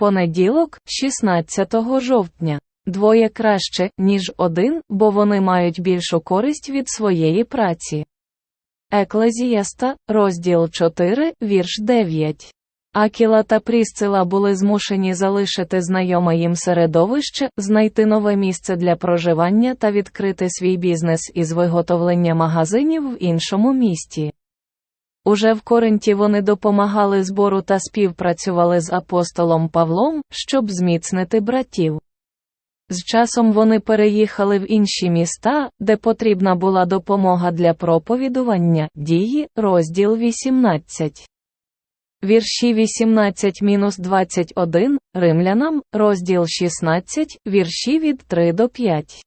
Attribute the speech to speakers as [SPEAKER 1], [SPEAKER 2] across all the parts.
[SPEAKER 1] Понеділок, 16 жовтня. Двоє краще, ніж один, бо вони мають більшу користь від своєї праці. Еклезіаста, розділ 4, вірш 9. Акіла та Прісцила були змушені залишити знайоме їм середовище, знайти нове місце для проживання та відкрити свій бізнес із виготовлення магазинів в іншому місті. Уже в Коринті вони допомагали збору та співпрацювали з апостолом Павлом, щоб зміцнити братів. З часом вони переїхали в інші міста, де потрібна була допомога для проповідування, дії, розділ 18. Вірші 18-21, Римлянам, розділ 16, вірші від 3 до 5.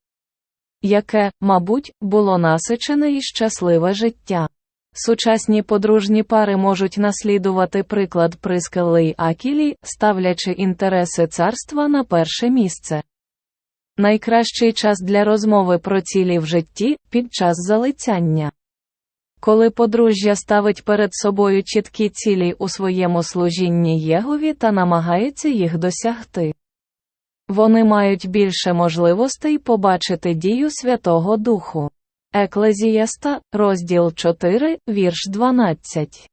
[SPEAKER 1] Яке, мабуть, було насичене і щасливе життя. Сучасні подружні пари можуть наслідувати приклад Прискелли й Акілі, ставлячи інтереси царства на перше місце. Найкращий час для розмови про цілі в житті під час залицяння. Коли подружжя ставить перед собою чіткі цілі у своєму служінні Єгові та намагається їх досягти, вони мають більше можливостей побачити дію Святого Духу. Еклезіаста, розділ 4, вірш 12.